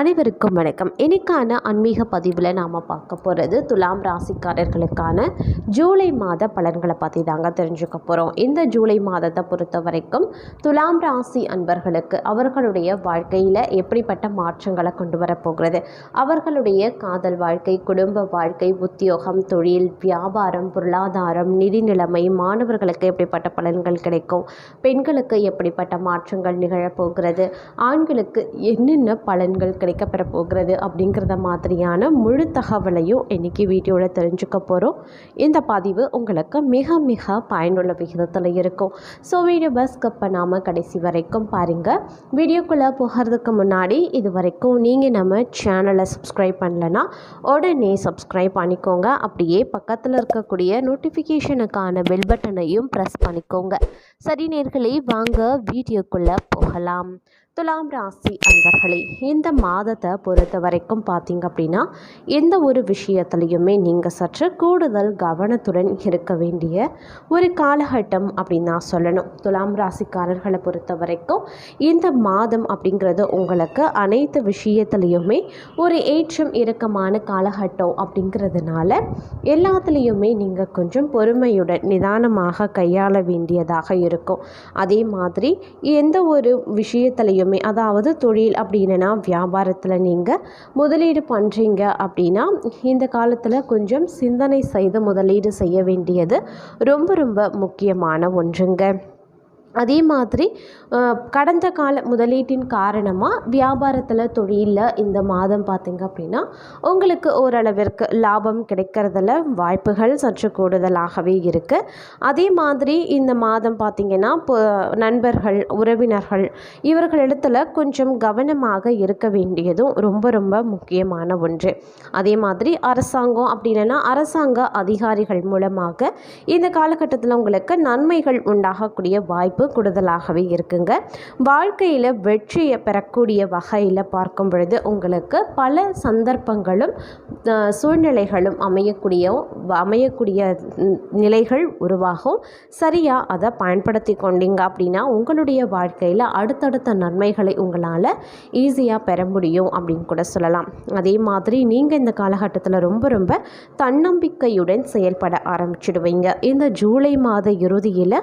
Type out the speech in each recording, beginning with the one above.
அனைவருக்கும் வணக்கம். இன்னைக்கான ஆன்மீக பதிவில் நாம் பார்க்க போகிறது துலாம் ராசிக்காரர்களுக்கான ஜூலை மாத பலன்களை பற்றி தாங்க தெரிஞ்சுக்க போகிறோம் இந்த ஜூலை மாதத்தை பொறுத்த வரைக்கும் துலாம் ராசி அன்பர்களுக்கு அவர்களுடைய வாழ்க்கையில் எப்படிப்பட்ட மாற்றங்களை கொண்டு வரப்போகிறது அவர்களுடைய காதல் வாழ்க்கை குடும்ப வாழ்க்கை உத்தியோகம் தொழில் வியாபாரம் பொருளாதாரம் நிதி நிலைமை மாணவர்களுக்கு எப்படிப்பட்ட பலன்கள் கிடைக்கும்? பெண்களுக்கு எப்படிப்பட்ட மாற்றங்கள் நிகழப்போகிறது ஆண்களுக்கு என்னென்ன பலன்கள் கிடைக்கப்பெற போகிறது அப்படிங்கிறத மாதிரியான முழு தகவலையும் இன்றைக்கி வீடியோவில் தெரிஞ்சுக்க போகிறோம் இந்த பதிவு உங்களுக்கு மிக மிக பயனுள்ள விகிதத்தில் இருக்கும். ஸோ வீடியோவை ஸ்கிப் பண்ணாமல் கடைசி வரைக்கும் பாருங்கள் வீடியோக்குள்ளே போகிறதுக்கு முன்னாடி இது வரைக்கும் நீங்கள் நம்ம சேனலை சப்ஸ்கிரைப் பண்ணலன்னா உடனே சப்ஸ்கிரைப் பண்ணிக்கோங்க. அப்படியே பக்கத்தில் இருக்கக்கூடிய நோட்டிஃபிகேஷனுக்கான பெல் பட்டனையும் ப்ரெஸ் பண்ணிக்கோங்க. சரி நேர்களே வாங்க வீடியோக்குள்ளே போகலாம். துலாம் ராசி அன்பர்களே இந்த மாதத்தை பொறுத்த வரைக்கும் பார்த்தீங்க அப்படின்னா எந்த ஒரு விஷயத்துலையுமே நீங்கள் சற்று கூடுதல் கவனத்துடன் இருக்க வேண்டிய ஒரு காலகட்டம் அப்படின்னு நான் சொல்லணும். துலாம் ராசிக்காரர்களை பொறுத்த வரைக்கும் இந்த மாதம் அப்படிங்கிறது உங்களுக்கு அனைத்து விஷயத்துலையுமே ஒரு ஏற்றம் இறக்கமான காலகட்டம் அப்படிங்கிறதுனால எல்லாத்துலேயுமே நீங்கள் கொஞ்சம் பொறுமையுடன் நிதானமாக கையாள வேண்டியதாக இருக்கும். அதே மாதிரி எந்த ஒரு விஷயத்துலையும் அதாவது தொழில் அப்படின்னா வியாபாரத்தில் நீங்கள் முதலீடு பண்ணுறீங்க அப்படின்னா இந்த காலத்தில் கொஞ்சம் சிந்தனை செய்து முதலீடு செய்ய வேண்டியது ரொம்ப ரொம்ப முக்கியமான ஒன்றுங்க. அதே மாதிரி கடந்த கால முதலீட்டின் காரணமாக வியாபாரத்தில் தொழிலில் இந்த மாதம் பார்த்திங்க அப்படின்னா உங்களுக்கு ஓரளவிற்கு லாபம் கிடைக்கிறதுல வாய்ப்புகள் சற்று கூடுதலாகவே இருக்குது அதே மாதிரி இந்த மாதம் பார்த்திங்கன்னா இப்போ நண்பர்கள் உறவினர்கள் இவர்களிடத்துல கொஞ்சம் கவனமாக இருக்க வேண்டியதும் ரொம்ப ரொம்ப முக்கியமான ஒன்று. அதே மாதிரி அரசாங்கம் அப்படின்னா அரசாங்க அதிகாரிகள் மூலமாக இந்த காலகட்டத்தில் உங்களுக்கு நன்மைகள் உண்டாகக்கூடிய வாய்ப்பு கூடுதலாகவே இருக்குங்க. வாழ்க்கையில் வெற்றியை பெறக்கூடிய வகையில் பார்க்கும் பொழுது உங்களுக்கு பல சந்தர்ப்பங்களும் சூழ்நிலைகளும் அமையக்கூடிய அமையக்கூடிய நிலைகள் உருவாகும். சரியாக அதை பயன்படுத்தி கொண்டீங்க அப்படின்னா உங்களுடைய வாழ்க்கையில் அடுத்தடுத்த நன்மைகளை உங்களால் ஈஸியாக பெற முடியும் அப்படின்னு கூட சொல்லலாம். அதே மாதிரி நீங்கள் இந்த காலகட்டத்தில் ரொம்ப ரொம்ப தன்னம்பிக்கையுடன் செயல்பட ஆரம்பிச்சிடுவீங்க. இந்த ஜூலை மாத இறுதியில்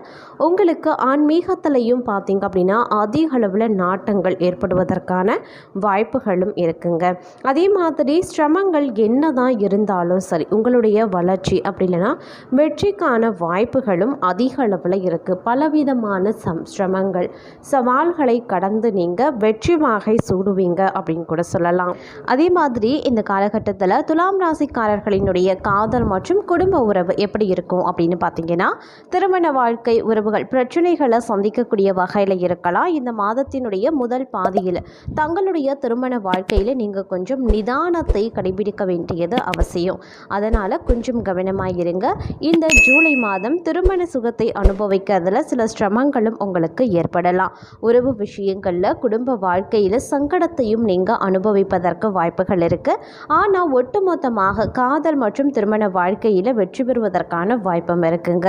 உங்களுக்கு ஆன்மீகத்திலையும் பார்த்தீங்க அப்படின்னா அதிக அளவில் நாட்டங்கள் ஏற்படுவதற்கான வாய்ப்புகளும் இருக்குங்க. அதே மாதிரி சிரமங்கள் என்ன தான் இருந்தாலும் சரி உங்களுடைய வளர்ச்சி அப்படி இல்லைன்னா வெற்றிக்கான வாய்ப்புகளும் அதிக அளவில் இருக்குது பலவிதமான சம் சிரமங்கள் சவால்களை கடந்து நீங்கள் வெற்றி வாகை சூடுவீங்க அப்படின்னு கூட சொல்லலாம். அதே மாதிரி இந்த காலகட்டத்தில் துலாம் ராசிக்காரர்களினுடைய காதல் மற்றும் குடும்ப உறவு எப்படி இருக்கும் அப்படின்னு பார்த்தீங்கன்னா திருமண வாழ்க்கை உறவுகள் பிரச்சனைகளை சந்திக்கக்கூடிய வகையில் இருக்கலாம். இந்த மாதத்தினுடைய முதல் பாதியில் தங்களுடைய திருமண வாழ்க்கையில் நீங்கள் கொஞ்சம் நிதானத்தை கடைபிடிக்க வேண்டியது அவசியம். அதனால் கொஞ்சம் கவனமாக இருங்க. இந்த ஜூலை மாதம் திருமண சுகத்தை அனுபவிக்கிறதுல சில சிரமங்களும் உங்களுக்கு ஏற்படலாம். உறவு விஷயங்களில் குடும்ப வாழ்க்கையில் சங்கடத்தையும் நீங்கள் அனுபவிப்பதற்கு வாய்ப்புகள் இருக்குது ஆனால் ஒட்டுமொத்தமாக காதல் மற்றும் திருமண வாழ்க்கையில் வெற்றி பெறுவதற்கான வாய்ப்பும் இருக்குங்க.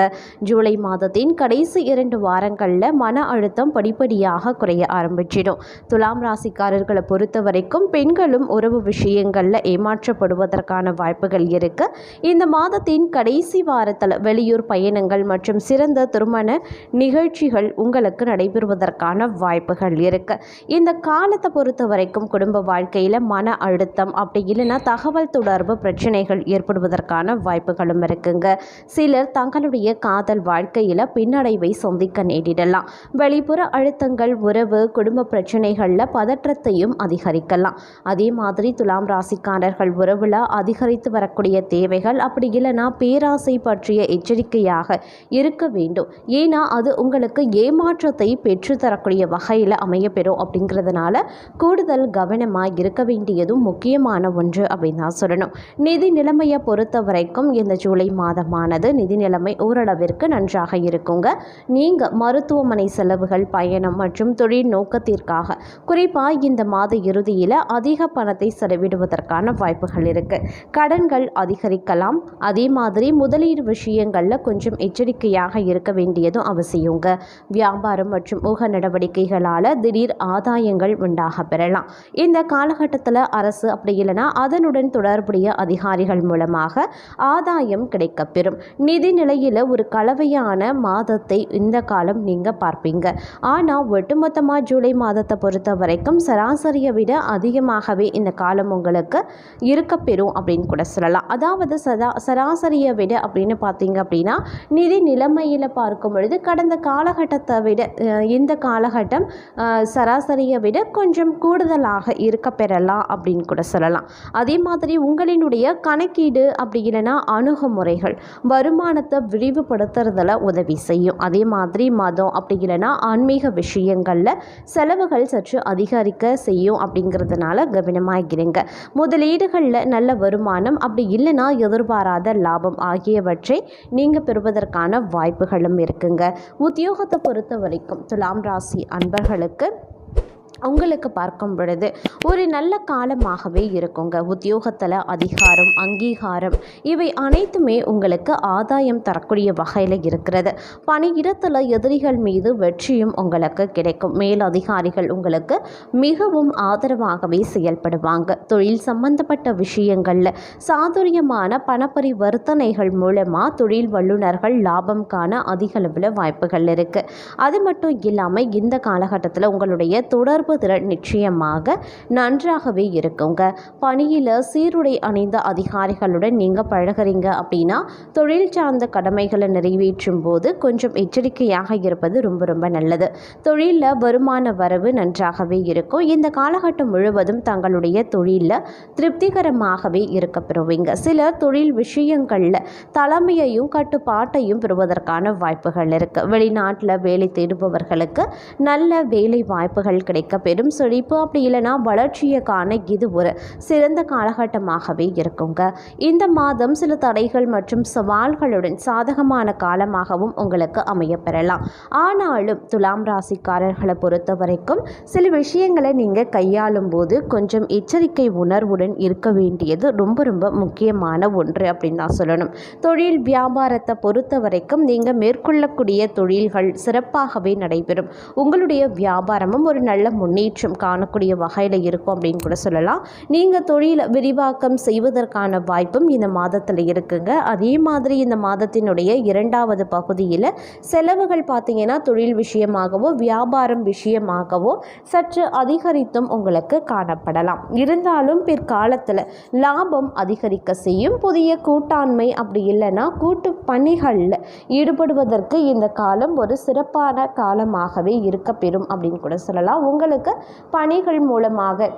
ஜூலை மாதத்தின் கடைசி இரண்டு வாரங்கள் வாரங்களில் மன அழுத்தம் படிப்படியாக குறைய ஆரம்பிச்சிடும். துலாம் ராசிக்காரர்களை பொறுத்த வரைக்கும் பெண்களும் உறவு விஷயங்களில் ஏமாற்றப்படுவதற்கான வாய்ப்புகள் இருக்கு. இந்த மாதத்தின் கடைசி வாரத்தில் வெளியூர் பயணங்கள் மற்றும் சிறந்த திருமண நிகழ்ச்சிகள் உங்களுக்கு நடைபெறுவதற்கான வாய்ப்புகள் இருக்கு. இந்த காலத்தை பொறுத்த வரைக்கும் குடும்ப வாழ்க்கையில் மன அழுத்தம் அப்படி இல்லைன்னா தகவல் தொடர்பு பிரச்சனைகள் ஏற்படுவதற்கான வாய்ப்புகளும் இருக்குங்க. சிலர் தங்களுடைய காதல் வாழ்க்கையில் பின்னடைவை சந்திக்க நேரிடலாம் வெளிப்புற அழுத்தங்கள் உறவு குடும்ப பிரச்சனைகளில் பதற்றத்தையும் அதிகரிக்கலாம். அதே மாதிரி துலாம் ராசிக்காரர்கள் உறவில் அதிகரித்து வரக்கூடிய தேவைகள் அப்படி இல்லைன்னா பேராசை பற்றிய எச்சரிக்கையாக இருக்க வேண்டும். ஏன்னா அது உங்களுக்கு ஏமாற்றத்தை பெற்றுத்தரக்கூடிய வகையில் அமையப்பெறும் அப்படிங்கிறதுனால கூடுதல் கவனமாக இருக்க வேண்டியதும் முக்கியமான ஒன்று அப்படின்னு தான் சொல்லணும். நிதி நிலைமையை பொறுத்த வரைக்கும் இந்த ஜூலை மாதமானது நிதி நிலைமை ஓரளவிற்கு நன்றாக இருக்குங்க. நீங்கள் மருத்துவமனை செலவுகள் பயணம் மற்றும் தொழில் நோக்கத்திற்காக குறிப்பாக இந்த மாத இறுதியில் அதிக பணத்தை செலவிடுவதற்கான வாய்ப்புகள் இருக்குது கடன்கள் அதிகரிக்கலாம். அதே மாதிரி முதலீடு விஷயங்களில் கொஞ்சம் எச்சரிக்கையாக இருக்க வேண்டியதும் அவசியங்க. வியாபாரம் மற்றும் ஊக நடவடிக்கைகளால் திடீர் ஆதாயங்கள் உண்டாக பெறலாம். இந்த காலகட்டத்தில் அரசு அப்படி இல்லைன்னா அதனுடன் தொடர்புடைய அதிகாரிகள் மூலமாக ஆதாயம் கிடைக்கப்பெறும். நிதி நிலையில் ஒரு கலவையான மாதத்தை இந்த காலம் நீங்கள் பார்ப்பீங்க. ஆனால் ஒட்டுமொத்தமாக ஜூலை மாதத்தை பொறுத்த வரைக்கும் சராசரியை விட அதிகமாகவே இந்த காலம் உங்களுக்கு இருக்கப்பெறும் அப்படின்னு கூட சொல்லலாம். அதாவது சதா சராசரியை விட அப்படின்னு பார்த்தீங்க அப்படின்னா நிதி நிலைமையில் பார்க்கும் பொழுது கடந்த காலகட்டத்தை விட இந்த காலகட்டம் சராசரியை விட கொஞ்சம் கூடுதலாக இருக்க பெறலாம் அப்படின்னு கூட சொல்லலாம். அதே மாதிரி உங்களினுடைய கணக்கீடு அப்படி இல்லைன்னா அணுகுமுறைகள் வருமானத்தை விரிவுபடுத்துறதுல உதவி செய்யும். அதே மாதிரி மதம் அப்படி இல்லைன்னா ஆன்மீக விஷயங்களில் செலவுகள் சற்று அதிகரிக்க செய்யும் அப்படிங்கிறதுனால கவனமாக முதலீடுகளில் நல்ல வருமானம் அப்படி இல்லைன்னா எதிர்பாராத லாபம் ஆகியவற்றை நீங்கள் பெறுவதற்கான வாய்ப்புகளும் இருக்குங்க. உத்தியோகத்தை பொறுத்த வரைக்கும் துலாம் ராசி அன்பர்களுக்கு உங்களுக்கு பார்க்கும் பொழுது ஒரு நல்ல காலமாகவே இருக்குங்க. உத்தியோகத்தில் அதிகாரம் அங்கீகாரம் இவை அனைத்துமே உங்களுக்கு ஆதாயம் தரக்கூடிய வகையில் இருக்கிறது. பணியிடத்தில் எதிரிகள் மீது வெற்றியும் உங்களுக்கு கிடைக்கும். மேல் அதிகாரிகள் உங்களுக்கு மிகவும் ஆதரவாகவே செயல்படுவாங்க. தொழில் சம்பந்தப்பட்ட விஷயங்களில் சாதுரியமான பணப்பரிவர்த்தனைகள் மூலமாக தொழில் வல்லுநர்கள் லாபம் காண அதிகளவில் வாய்ப்புகள் இருக்குது அது மட்டும் இல்லாமல் இந்த காலகட்டத்தில் உங்களுடைய தொடர்பு திறன் நிச்சயமாக. நன்றாகவே இருக்குங்க. பணியில் சீருடை அணிந்த அதிகாரிகளுடன் நீங்கள் பழகுறீங்க அப்படின்னா தொழில் சார்ந்த கடமைகளை நிறைவேற்றும் போது கொஞ்சம் எச்சரிக்கையாக இருப்பது ரொம்ப ரொம்ப நல்லது. தொழிலில் வருமான வரவு நன்றாகவே இருக்கும். இந்த காலகட்டம் முழுவதும் தங்களுடைய தொழிலில் திருப்திகரமாகவே இருக்க பெறுவீங்க. சில தொழில் விஷயங்களில் தலைமையையும் கட்டுப்பாட்டையும் பெறுவதற்கான வாய்ப்புகள் இருக்குது வெளிநாட்டில் வேலை தேடுபவர்களுக்கு நல்ல வேலை வாய்ப்புகள் கிடைக்க பெரும் செழிப்பு. அப்படி இல்லைன்னா வளர்ச்சியை காண இது ஒரு சிறந்த காலகட்டமாகவே இருக்குங்க. இந்த மாதம் சில தடைகள் மற்றும் சவால்களுடன் சாதகமான காலமாகவும் உங்களுக்கு அமையப்பெறலாம். ஆனாலும் துலாம் ராசிக்காரர்களை பொறுத்த வரைக்கும் சில விஷயங்களை நீங்கள் கையாளும் போது கொஞ்சம் எச்சரிக்கை உணர்வுடன் இருக்க வேண்டியது ரொம்ப ரொம்ப முக்கியமான ஒன்று அப்படின்னு தான் சொல்லணும். தொழில் வியாபாரத்தை பொறுத்த வரைக்கும் நீங்கள் மேற்கொள்ளக்கூடிய தொழில்கள் சிறப்பாகவே நடைபெறும். உங்களுடைய வியாபாரமும் ஒரு நல்ல முன்னேற்றம் காணக்கூடிய வகையில் இருக்கும் அப்படின்னு கூட சொல்லலாம். நீங்கள் தொழிலை விரிவாக்கம் செய்வதற்கான வாய்ப்பும் இந்த மாதத்தில் இருக்குங்க. அதே மாதிரி இந்த மாதத்தினுடைய இரண்டாவது பகுதியில் செலவுகள் பார்த்தீங்கன்னா தொழில் விஷயமாகவோ வியாபாரம் விஷயமாகவோ சற்று அதிகரித்தும் உங்களுக்கு காணப்படலாம். இருந்தாலும் பிற்காலத்தில் லாபம் அதிகரிக்க செய்யும். புதிய கூட்டாண்மை அப்படி இல்லைன்னா கூட்டு பணிகளில் ஈடுபடுவதற்கு இந்த காலம் ஒரு சிறப்பான காலமாகவே இருக்க பெறும் அப்படின்னு கூட சொல்லலாம். உங்களுக்கு பணிகள் மூலமாக.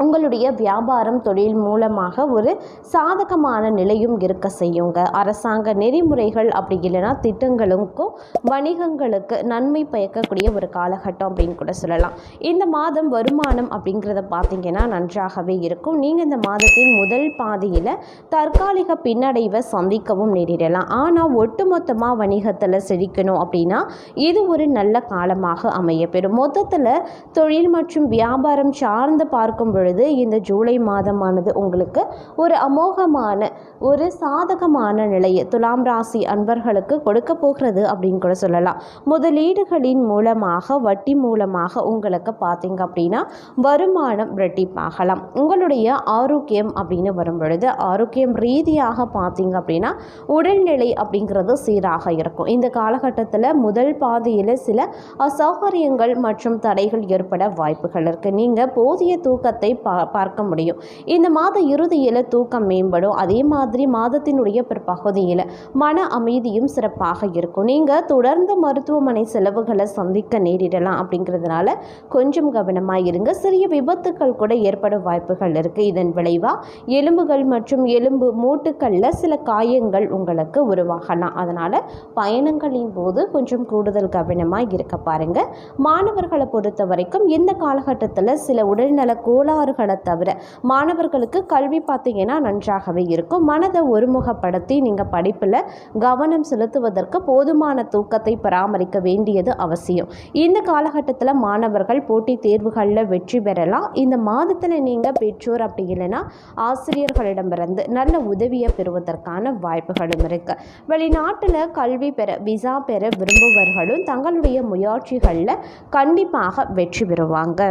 உங்களுடைய வியாபாரம் தொழில் மூலமாக ஒரு சாதகமான நிலையும் இருக்க செய்யுங்க. அரசாங்க நெறிமுறைகள் அப்படி இல்லைன்னா திட்டங்களுக்கும் வணிகங்களுக்கு நன்மை பயக்கக்கூடிய ஒரு காலகட்டம் அப்படின்னு கூட சொல்லலாம். இந்த மாதம் வருமானம் அப்படிங்கிறத பார்த்தீங்கன்னா நன்றாகவே இருக்கும். நீங்கள் இந்த மாதத்தின் முதல் பாதியில் தற்காலிக பின்னடைவை சந்திக்கவும் நேரிடலாம். ஆனால் ஒட்டுமொத்தமாக வணிகத்தில் செழிக்கணும் அப்படின்னா இது ஒரு நல்ல காலமாக அமையப்பெறும். மொத்தத்தில் தொழில் மற்றும் வியாபாரம் சார்ந்து பார்க்கும் பொழுது இந்த ஜூலை மாதமானது உங்களுக்கு ஒரு அமோகமான ஒரு சாதகமான நிலையை துலாம் ராசி அன்பர்களுக்கு கொடுக்க போகிறது அப்படின்னு கூட சொல்லலாம். முதலீடுகளின் மூலமாக வட்டி மூலமாக உங்களுக்கு பார்த்தீங்க அப்படின்னா வருமானம் ரெட்டிப்பாகலாம் உங்களுடைய ஆரோக்கியம் அப்படின்னு வரும் பொழுது ஆரோக்கியம் ரீதியாக பார்த்தீங்க அப்படின்னா உடல்நிலை அப்படிங்கிறது சீராக இருக்கும். இந்த காலகட்டத்தில் முதல் பாதியில் சில அசௌகரியங்கள் மற்றும் தடைகள் ஏற்பட வாய்ப்புகள் இருக்குது நீங்கள் போதிய தூக்கத்தை பா பார்க்க முடியும். இந்த மாத இறுதியில் தூக்கம் மேம்படும். அதே மாதிரி மாதத்தினுடைய பிற்பகுதியில் மன அமைதியும் சிறப்பாக இருக்கும். நீங்கள் தொடர்ந்து மருத்துவமனை செலவுகளை சந்திக்க நேரிடலாம் அப்படிங்கிறதுனால கொஞ்சம் கவனமாக இருங்க. சிறிய விபத்துக்கள் கூட ஏற்பட வாய்ப்புகள் இருக்குது இதன் விளைவாக எலும்புகள் மற்றும் எலும்பு மூட்டுக்களில் சில காயங்கள் உங்களுக்கு உருவாகலாம். அதனால் பயணங்களின் போது கொஞ்சம் கூடுதல் கவனமாக இருக்க பாருங்க. மாணவர்களை பொறுத்த வரைக்கும் இந்த காலகட்டத்தில் சில உடல்நல கோளாறு மாணவர்களை தவிர மாணவர்களுக்கு கல்வி பார்த்தீங்கன்னா நன்றாகவே இருக்கும். மனதை ஒருமுகப்படுத்தி நீங்கள் படிப்பில் கவனம் செலுத்துவதற்கு போதுமான தூக்கத்தை பராமரிக்க வேண்டியது அவசியம். இந்த காலகட்டத்தில் மாணவர்கள் போட்டித் தேர்வுகளில் வெற்றி பெறலாம். இந்த மாதத்தில் நீங்கள் பெற்றோர் அப்படி இல்லைன்னா ஆசிரியர்களிடமிருந்து நல்ல உதவியை பெறுவதற்கான வாய்ப்புகளும் இருக்கு. வெளிநாட்டில் கல்வி பெற விசா பெற விரும்புவர்களும் தங்களுடைய முயற்சிகளில் கண்டிப்பாக வெற்றி பெறுவாங்க.